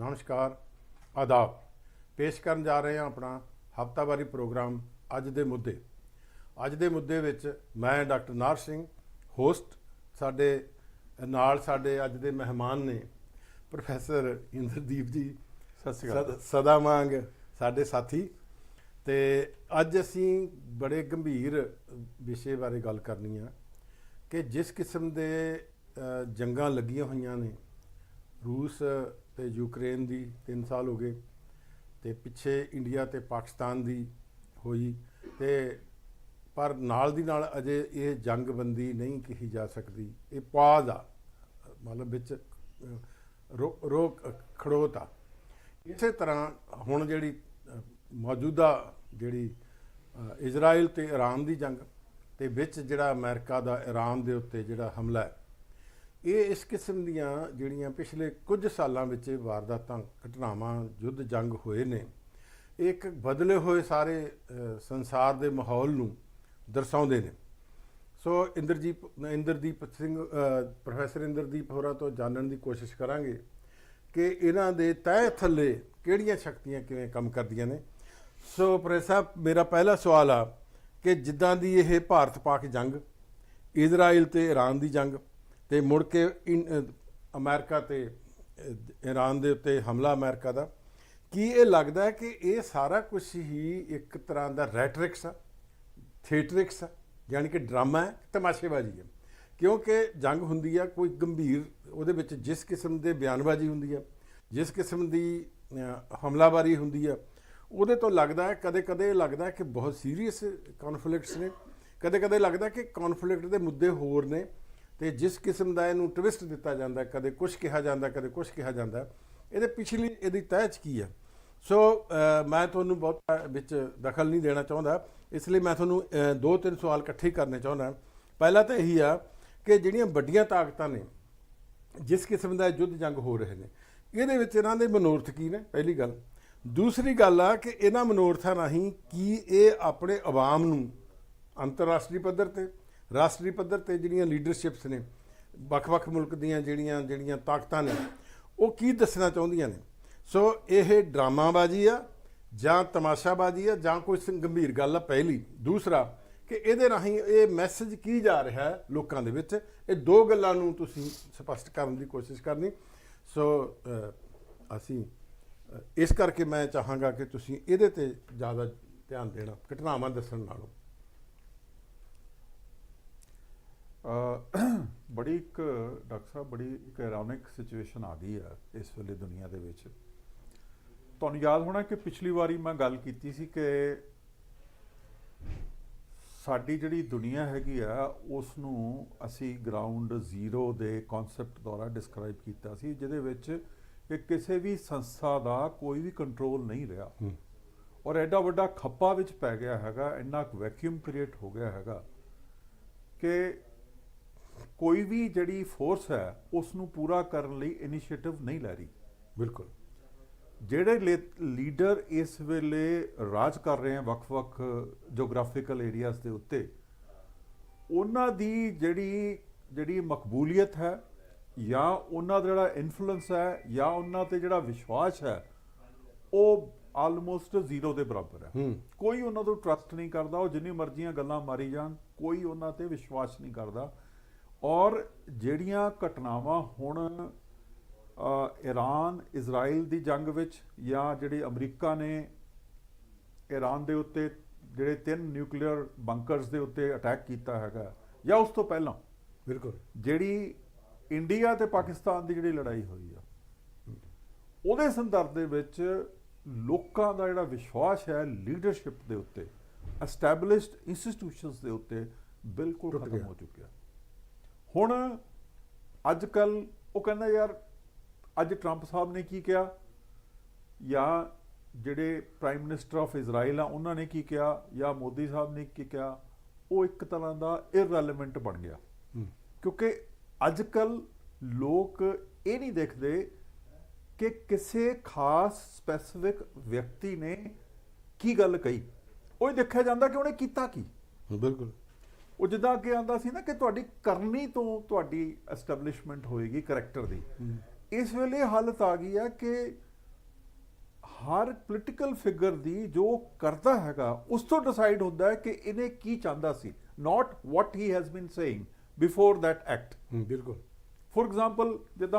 ਨਮਸਕਾਰ ਆਦਾਬ। ਪੇਸ਼ ਕਰਨ ਜਾ ਰਹੇ ਹਾਂ ਆਪਣਾ ਹਫਤਾਵਾਰੀ ਪ੍ਰੋਗਰਾਮ ਅੱਜ ਦੇ ਮੁੱਦੇ। ਅੱਜ ਦੇ ਮੁੱਦੇ ਵਿੱਚ ਮੈਂ ਡਾਕਟਰ ਨਾਰ ਸਿੰਘ ਹੋਸਟ ਸਾਡੇ ਨਾਲ ਸਾਡੇ ਅੱਜ ਦੇ ਮਹਿਮਾਨ ਨੇ ਪ੍ਰੋਫੈਸਰ ਇੰਦਰਦੀਪ ਜੀ। ਸਤਿ ਸ਼੍ਰੀ ਅਕਾਲ। ਸਦ- ਮੰਗ ਸਾਡੇ ਸਾਥੀ। ਤੇ ਅੱਜ ਅਸੀਂ ਬੜੇ ਗੰਭੀਰ ਵਿਸ਼ੇ ਬਾਰੇ ਗੱਲ ਕਰਨੀ ਆ ਕਿ ਜਿਸ ਕਿਸਮ ਦੇ ਜੰਗਾਂ ਲੱਗੀਆਂ ਹੋਈਆਂ ਨੇ ਰੂਸ ਤੇ ਯੂਕਰੇਨ ਦੀ 3 ਸਾਲ ਹੋ ਗਏ ਤੇ ਪਿੱਛੇ ਇੰਡੀਆ ਤੇ ਪਾਕਿਸਤਾਨ ਦੀ ਹੋਈ ਤੇ ਪਰ ਨਾਲ ਦੀ ਨਾਲ ਅਜੇ ਇਹ ਜੰਗਬੰਦੀ ਨਹੀਂ ਕਹੀ ਜਾ ਸਕਦੀ। ਇਹ ਪਾਜ਼ ਆ ਮਤਲਬ ਵਿੱਚ ਅ, ਰੋ ਰੋਕ ਖੜੋਤਾ ਇਸੇ ਤਰ੍ਹਾਂ ਹੁਣ ਜਿਹੜੀ ਮੌਜੂਦਾ ਜਿਹੜੀ ਅ, ਇਜ਼ਰਾਈਲ ਤੇ ਇਰਾਨ ਦੀ ਜੰਗ ਤੇ ਵਿੱਚ ਜਿਹੜਾ ਅਮਰੀਕਾ ਦਾ ਇਰਾਨ ਦੇ ਉੱਤੇ ਜਿਹੜਾ ਹਮਲਾ ਹੈ ਇਹ ਇਸ ਕਿਸਮ ਦੀਆਂ ਜਿਹੜੀਆਂ ਪਿਛਲੇ ਕੁਝ ਸਾਲਾਂ ਵਿੱਚ ਵਾਰਦਾਤਾਂ, ਘਟਨਾਵਾਂ, ਯੁੱਧ ਜੰਗ ਹੋਏ ਨੇ ਇੱਕ ਬਦਲੇ ਹੋਏ ਸਾਰੇ ਸੰਸਾਰ ਦੇ ਮਾਹੌਲ ਨੂੰ ਦਰਸਾਉਂਦੇ ਨੇ। ਸੋ ਇੰਦਰਜੀਤ, ਇੰਦਰਦੀਪ ਸਿੰਘ ਪ੍ਰੋਫੈਸਰ ਇੰਦਰਦੀਪ ਹੋਰਾਂ ਤੋਂ ਜਾਣਨ ਦੀ ਕੋਸ਼ਿਸ਼ ਕਰਾਂਗੇ ਕਿ ਇਹਨਾਂ ਦੇ ਤਹਿ ਥੱਲੇ ਕਿਹੜੀਆਂ ਸ਼ਕਤੀਆਂ ਕਿਵੇਂ ਕੰਮ ਕਰਦੀਆਂ ਨੇ। ਸੋ ਪ੍ਰੋਫੈਸਰ ਸਾਹਿਬ, ਮੇਰਾ ਪਹਿਲਾ ਸਵਾਲ ਆ ਕਿ ਜਿੱਦਾਂ ਦੀ ਇਹ ਭਾਰਤ ਪਾਕ ਜੰਗ, ਇਜ਼ਰਾਈਲ ਤੇ ਈਰਾਨ ਦੀ ਜੰਗ ਤੇ ਮੁੜ ਕੇ ਇਨ- ਅ, ਅਮਰੀਕਾ ਤੇ ਅ, ਦੇ ਉੱਤੇ ਹਮਲਾ ਅਮਰੀਕਾ ਦਾ। ਕੀ ਇਹ ਲੱਗਦਾ ਹੈ ਕਿ ਇਹ ਸਾਰਾ ਕੁਝ ਹੀ ਇੱਕ ਤਰ੍ਹਾਂ ਦਾ ਰੈਟਰਿਕਸ ਆ ਥੀਏਟਰਿਕਸ ਆ ਯਾਨੀ ਕਿ ਡਰਾਮਾ ਹੈ ਤਮਾਸ਼ੇਬਾਜ਼ੀ ਹੈ। ਕਿਉਂਕਿ ਜੰਗ ਹੁੰਦੀ ਆ ਕੋਈ ਗੰਭੀਰ ਉਹਦੇ ਵਿੱਚ ਜਿਸ ਕਿਸਮ ਦੇ ਬਿਆਨਬਾਜ਼ੀ ਹੁੰਦੀ ਆ ਜਿਸ ਕਿਸਮ ਦੀ ਹਮਲਾਵਾਰੀ ਹੁੰਦੀ ਆ ਉਹਦੇ ਤੋਂ ਲੱਗਦਾ ਹੈ ਕਦੇ-ਕਦੇ ਲੱਗਦਾ ਹੈ ਕਿ ਬਹੁਤ ਸੀਰੀਅਸ ਕਨਫਲਿਕਟਸ ਨੇ। ਕਦੇ-ਕਦੇ ਲੱਗਦਾ ਕਿ ਕਨਫਲਿਕਟ ਦੇ ਮੁੱਦੇ ਹੋਰ ਨੇ। ਤੇ ਜਿਸ ਕਿਸਮ ਦਾ ਇਹਨੂੰ ਟਵਿਸਟ ਦਿੱਤਾ ਜਾਂਦਾ, ਕਦੇ ਕੁਝ ਕਿਹਾ ਜਾਂਦਾ, ਕਦੇ ਕੁਝ ਕਿਹਾ ਜਾਂਦਾ, ਇਹਦੇ ਪਿਛਲੀ, ਇਹਦੀ ਤਹਿ 'ਚ ਕੀ ਆ ਸੋ ਮੈਂ ਤੁਹਾਨੂੰ ਬਹੁਤ ਵਿੱਚ ਦਖਲ ਨਹੀਂ ਦੇਣਾ ਚਾਹੁੰਦਾ, ਇਸ ਲਈ ਮੈਂ ਤੁਹਾਨੂੰ ਦੋ ਤਿੰਨ ਸਵਾਲ ਇਕੱਠੇ ਕਰਨੇ ਚਾਹੁੰਦਾ। ਪਹਿਲਾ ਤਾਂ ਇਹੀ ਆ ਕਿ ਜਿਹੜੀਆਂ ਵੱਡੀਆਂ ਤਾਕਤਾਂ ਨੇ, ਜਿਸ ਕਿਸਮ ਦਾ ਯੁੱਧ ਜੰਗ ਹੋ ਰਹੇ ਨੇ, ਇਹਦੇ ਵਿੱਚ ਇਹਨਾਂ ਦੇ ਮਨੋਰਥ ਕੀ ਨੇ? ਪਹਿਲੀ ਗੱਲ। ਦੂਸਰੀ ਗੱਲ ਆ ਕਿ ਇਹਨਾਂ ਮਨੋਰਥਾਂ ਰਾਹੀਂ ਕੀ ਇਹ ਆਪਣੇ ਆਵਾਮ ਨੂੰ ਅੰਤਰਰਾਸ਼ਟਰੀ ਪੱਧਰ ਤੇ ਰਾਸ਼ਟਰੀ ਪੱਧਰ ਤੇ ਜਿਹੜੀਆਂ ਲੀਡਰਸ਼ਿਪਸ ਨੇ, ਵੱਖ-ਵੱਖ ਮੁਲਕ ਦੀਆਂ ਜਿਹੜੀਆਂ ਜਿਹੜੀਆਂ ਤਾਕਤਾਂ ਨੇ, ਉਹ ਕੀ ਦੱਸਣਾ ਚਾਹੁੰਦੀਆਂ ਨੇ? ਸੋ ਇਹ ਡਰਾਮਾਬਾਜ਼ੀ ਆ, ਜਾਂ ਤਮਾਸ਼ਾਬਾਜ਼ੀ ਆ, ਜਾਂ ਕੋਈ ਸ- ਗੰਭੀਰ ਗੱਲ ਆ, ਪਹਿਲੀ। ਦੂਸਰਾ, ਕਿ ਇਹਦੇ ਰਾਹੀਂ ਇਹ ਮੈਸੇਜ ਕੀ ਜਾ ਰਿਹਾ ਹੈ ਲੋਕਾਂ ਦੇ ਵਿੱਚ? ਇਹ ਦੋ ਗੱਲਾਂ ਨੂੰ ਤੁਸੀਂ ਸਪਸ਼ਟ ਕਰਨ ਦੀ ਕੋਸ਼ਿਸ਼ ਕਰਨੀ। ਸੋ ਅਸੀਂ ਇਸ ਕਰਕੇ ਮੈਂ ਚਾਹਾਂਗਾ ਕਿ ਤੁਸੀਂ ਇਹਦੇ ਤੇ ਜ਼ਿਆਦਾ ਧਿਆਨ ਦੇਣਾ, ਘਟਨਾਵਾਂ ਦੱਸਣ ਨਾਲੋਂ। ਬੜੀ ਇੱਕ ਡਾਕਟਰ ਸਾਹਿਬ ਬੜੀ ਇੱਕ ਇਰੋਨਿਕ ਸਿਚੁਏਸ਼ਨ ਆ ਗਈ ਆ ਇਸ ਵੇਲੇ ਦੁਨੀਆ ਦੇ ਵਿੱਚ। ਤੁਹਾਨੂੰ ਯਾਦ ਹੋਣਾ ਕਿ ਪਿਛਲੀ ਵਾਰੀ ਮੈਂ ਗੱਲ ਕੀਤੀ ਸੀ ਕਿ ਸਾਡੀ ਜਿਹੜੀ ਦੁਨੀਆ ਹੈਗੀ ਆ ਉਸ ਨੂੰ ਅਸੀਂ ਗਰਾਊਂਡ ਜ਼ੀਰੋ ਦੇ ਕਨਸੈਪਟ ਦੁਆਰਾ ਡਿਸਕ੍ਰਾਈਬ ਕੀਤਾ ਸੀ ਜਿਹਦੇ ਵਿੱਚ ਕਿ ਕਿਸੇ ਵੀ ਸੰਸਥਾ ਦਾ ਕੋਈ ਵੀ ਕੰਟਰੋਲ ਨਹੀਂ ਰਿਹਾ। ਔਰ ਐਡਾ ਵੱਡਾ ਖੱਪਾ ਵਿੱਚ ਪੈ ਗਿਆ ਹੈਗਾ ਇੰਨਾ ਵੈਕਿਊਮ ਕ੍ਰੀਏਟ ਹੋ ਗਿਆ ਹੈਗਾ ਕਿ ਕੋਈ ਵੀ ਜਿਹੜੀ ਫੋਰਸ ਹੈ ਉਸ ਨੂੰ ਪੂਰਾ ਕਰਨ ਲਈ ਇਨੀਸ਼ੀਏਟਿਵ ਨਹੀਂ ਲੈ ਰਹੀ। ਬਿਲਕੁਲ। ਜਿਹੜੇ ਲੀਡਰ ਇਸ ਵੇਲੇ ਰਾਜ ਕਰ ਰਹੇ ਹਨ ਵੱਖ-ਵੱਖ ਜੀਓਗ੍ਰਾਫੀਕਲ ਏਰੀਆਜ਼ ਦੇ ਉੱਤੇ ਉਹਨਾਂ ਦੀ ਜਿਹੜੀ ਜਿਹੜੀ ਮਕਬੂਲੀਅਤ ਹੈ ਜਾਂ ਉਹਨਾਂ ਦਾ ਜਿਹੜਾ ਇਨਫਲੂਐਂਸ ਹੈ ਜਾਂ ਉਹਨਾਂ ਤੇ ਜਿਹੜਾ ਵਿਸ਼ਵਾਸ ਹੈ ਉਹ ਆਲਮੋਸਟ ਜ਼ੀਰੋ ਦੇ ਬਰਾਬਰ ਹੈ। ਹੂੰ। ਕੋਈ ਉਹਨਾਂ ਤੋਂ ਟਰਸਟ ਨਹੀਂ ਕਰਦਾ ਉਹ ਜਿੰਨੀ ਮਰਜ਼ੀਆਂ ਗੱਲਾਂ ਮਾਰੀ ਜਾਣ ਕੋਈ ਉਹਨਾਂ ਤੇ ਵਿਸ਼ਵਾਸ ਨਹੀਂ ਕਰਦਾ। ਔਰ ਜਿਹੜੀਆਂ ਘਟਨਾਵਾਂ ਹੁਣ ਈਰਾਨ ਇਜ਼ਰਾਈਲ ਦੀ ਜੰਗ ਵਿੱਚ ਜਾਂ ਜਿਹੜੀ ਅਮਰੀਕਾ ਨੇ ਈਰਾਨ ਦੇ ਉੱਤੇ ਜਿਹੜੇ ਤਿੰਨ ਨਿਊਕਲੀਅਰ ਬੰਕਰਸ ਦੇ ਉੱਤੇ ਅਟੈਕ ਕੀਤਾ ਹੈਗਾ ਜਾਂ ਉਸ ਤੋਂ ਪਹਿਲਾਂ ਬਿਲਕੁਲ ਜਿਹੜੀ ਇੰਡੀਆ ਤੇ ਪਾਕਿਸਤਾਨ ਦੀ ਜਿਹੜੀ ਲੜਾਈ ਹੋਈ ਆ ਉਹਦੇ ਸੰਦਰਭ ਦੇ ਵਿੱਚ ਲੋਕਾਂ ਦਾ ਜਿਹੜਾ ਵਿਸ਼ਵਾਸ ਹੈ ਲੀਡਰਸ਼ਿਪ ਦੇ ਉੱਤੇ ਐਸਟੈਬਲਿਸ਼ਡ ਇੰਸਟੀਟਿਊਸ਼ਨਸ ਦੇ ਉੱਤੇ ਬਿਲਕੁਲ ਖਤਮ। ਹੋ ਚੁੱਕਿਆ ਹੁਣ ਅੱਜ ਕੱਲ ਉਹ ਕਹਿੰਦਾ ਯਾਰ ਅੱਜ ਟਰੰਪ ਸਾਹਿਬ ਨੇ ਕੀ ਕਿਹਾ? ਜਾਂ ਜਿਹੜੇ ਪ੍ਰਾਈਮ ਮਿਨਿਸਟਰ ਆਫ ਇਜ਼ਰਾਈਲ ਆ ਉਹਨਾਂ ਨੇ ਕੀ ਕਿਹਾ? ਜਾਂ ਮੋਦੀ ਸਾਹਿਬ ਨੇ ਕੀ ਕਿਹਾ? ਉਹ ਇੱਕ ਤਰ੍ਹਾਂ ਦਾ ਇਰਰੈਲੇਵੈਂਟ ਬਣ ਗਿਆ। ਕਿਉਂਕਿ ਅੱਜ ਕੱਲ ਲੋਕ ਇਹ ਨਹੀਂ ਦੇਖਦੇ ਕਿ ਕਿਸੇ ਖਾਸ ਸਪੈਸਿਫਿਕ ਵਿਅਕਤੀ ਨੇ ਕੀ ਗੱਲ ਕਹੀ। ਉਹ ਦੇਖਿਆ ਜਾਂਦਾ ਕਿ ਉਹਨੇ ਕੀਤਾ ਕੀ। ਬਿਲਕੁਲ। ਉਹ ਜਿੱਦਾਂ ਅੱਗੇ ਆਂਦਾ ਸੀ ਨਾ ਕਿ ਤੁਹਾਡੀ ਕਰਨੀ ਤੋਂ ਤੁਹਾਡੀ ਐਸਟੈਬਲਿਸ਼ਮੈਂਟ ਹੋਏਗੀ ਕੈਰੈਕਟਰ ਦੀ। ਇਸ ਵੇਲੇ ਹਾਲਤ ਆ ਗਈ ਹੈ ਕਿ ਹਰ ਪੋਲੀਟੀਕਲ ਫਿਗਰ ਦੀ ਜੋ ਕਰਦਾ ਹੈਗਾ ਉਸ ਤੋਂ ਡਿਸਾਈਡ ਹੁੰਦਾ ਹੈ ਕਿ ਇਹਨੇ ਕੀ ਚਾਹੁੰਦਾ ਸੀ। Not what he has been saying before that act ਬਿਲਕੁਲ। ਫੋਰ ਐਗਜ਼ਾਮਪਲ ਜਿੱਦਾਂ